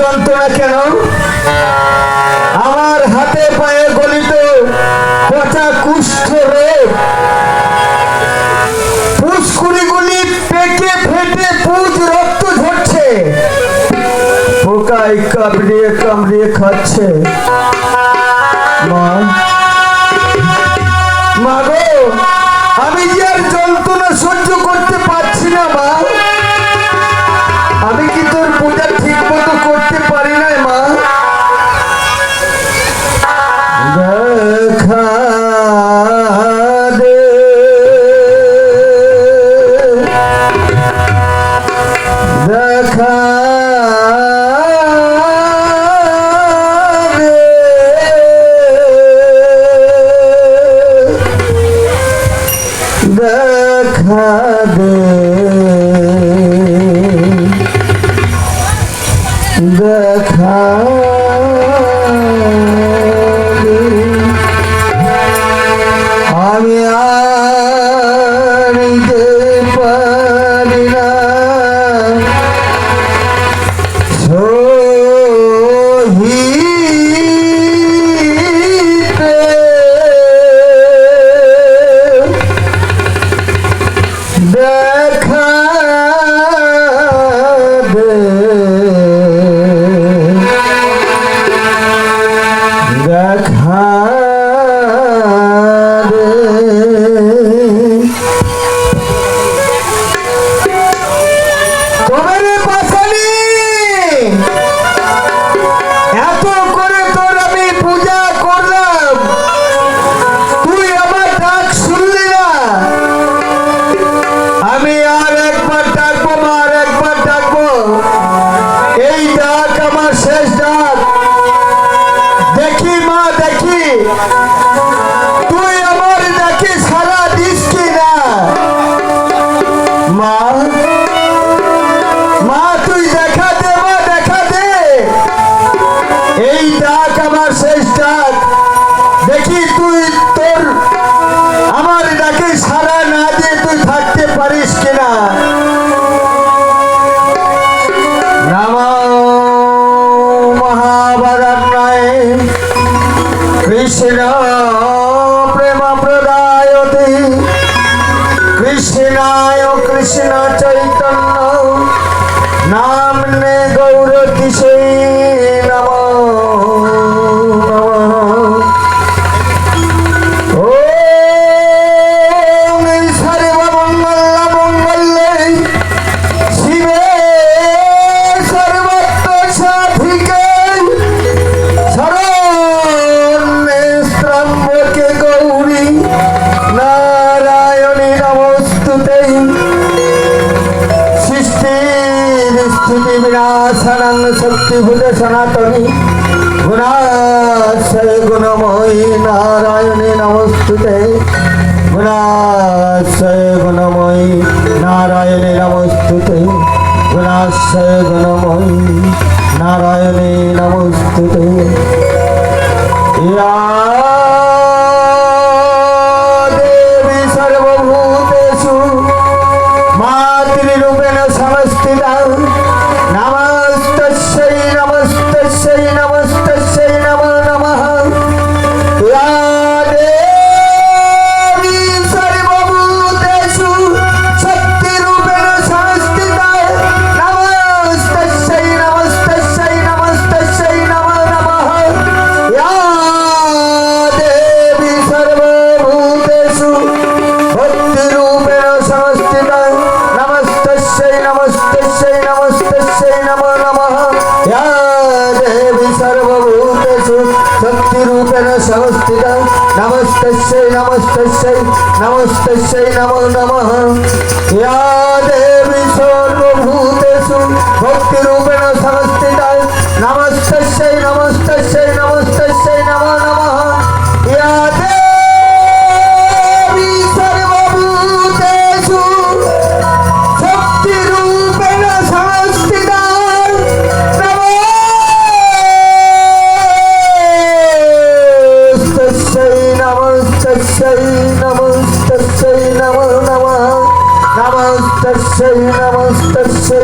যন্ত্রণা কেন? আমার হাতে পায়ে গলিত পচা কুষ্ঠ রোগ। পুষ্কুড়িগুলি পেটে ফেটে পুজ রক্ত ঝরছে। পোকায় কামড়িয়ে কামড়িয়ে খাচ্ছে। মা মাগো আমি যে আর যন্ত্রণা সহ্য করছি ভাবে হইতে গুণাশ্রয় গুণময়ী নারায়ণে নমস্তুতে গুণাশ্রয় গুণময়ী নারায়ণে নমস্তুতে। say, Namaste say, Namaste say, Namah Namah. Ya Devi Sarva Bhuteshu Bhaktiru तस्यै नमस्तस्यै नमः नमः नमस्तस्यै नमस्तस्यै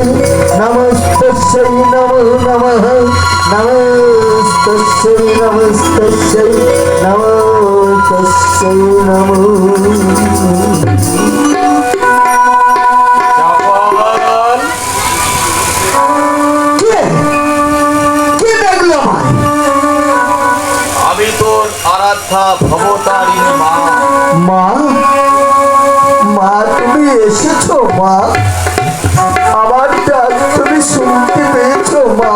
नमस्तस्यै नमः नमः नमस्तस्यै नमस्तस्यै नमस्तस्यै नमः আরাধ্যা ভব মা মা তুমি এসেছ মা। আমার ডাক তুমি শুনতে পেয়েছ মা।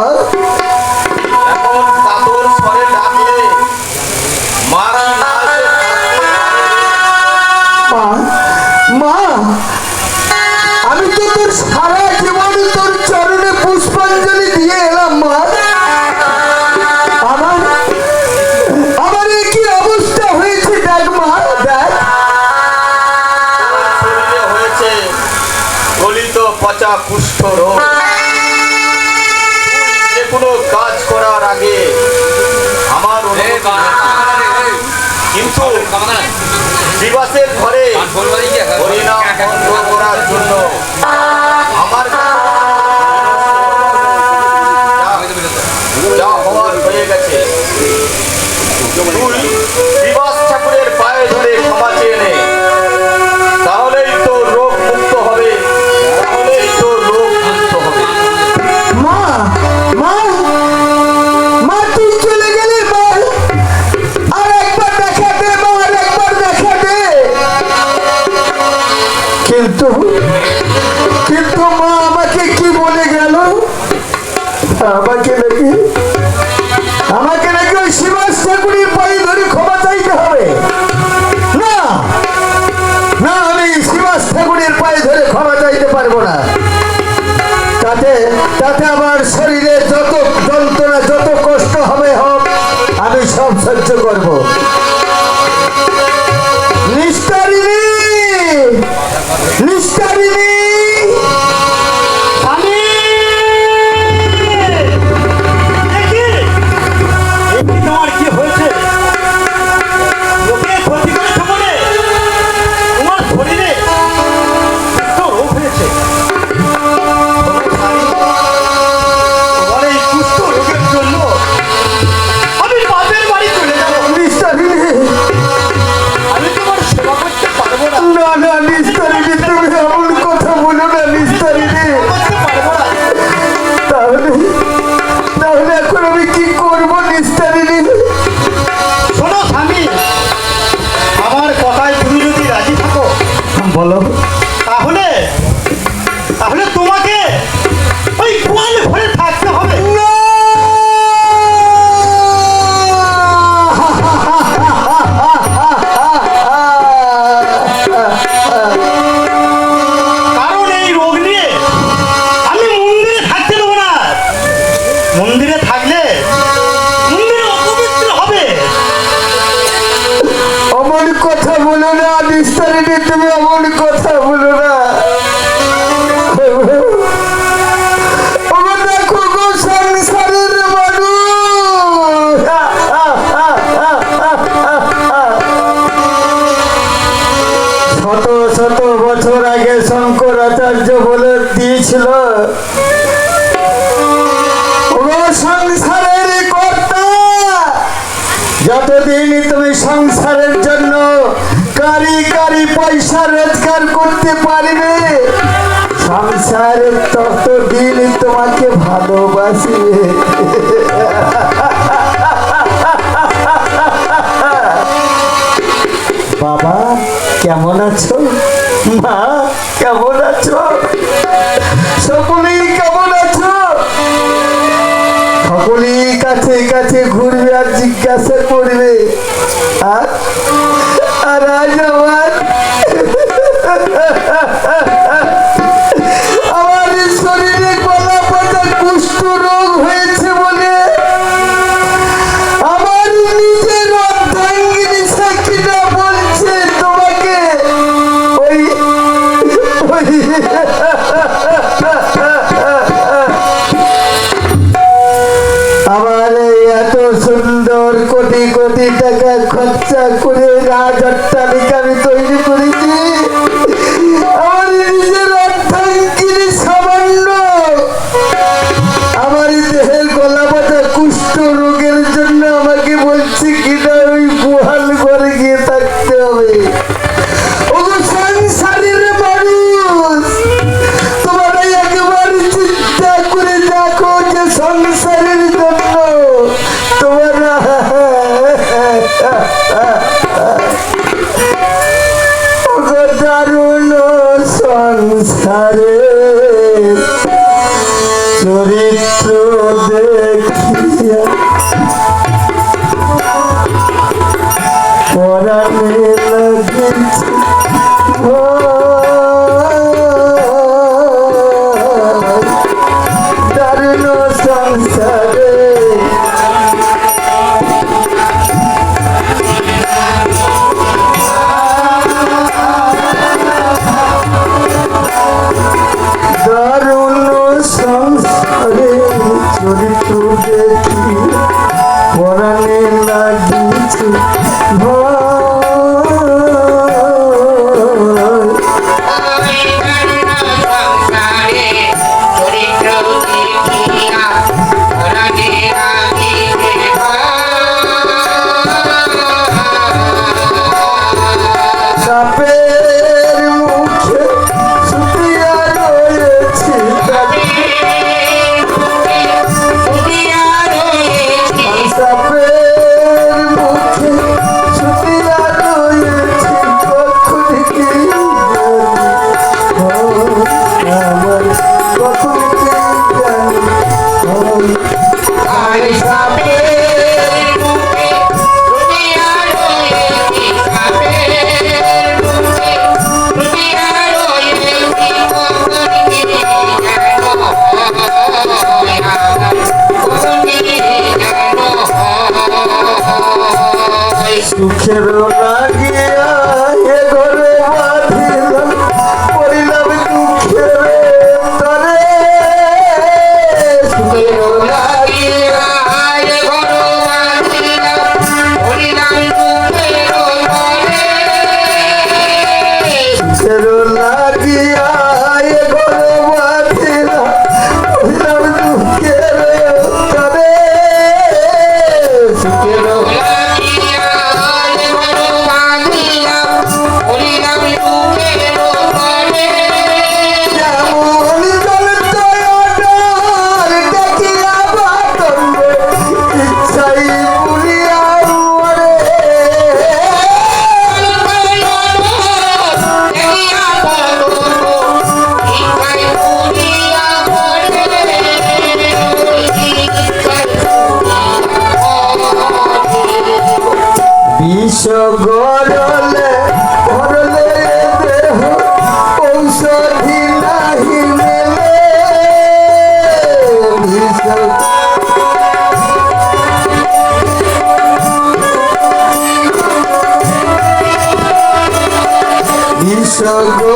já costurou. कथा बोलो ना दिस्तर दे तुम्हें अमूल তুমি সংসারের জন্য কারি কারি পয়সা, রোজগার করতে পারবে। সংসারের তত দিন তোমাকে ভালোবাসিবে বাবা, কেমন আছো? মা, কেমন আছো? সকলেই কেমন আছো? সকলেই কাছে কাছে ঘুরে चकुरी राजन দারুণ সংসারে চরিত্র so good.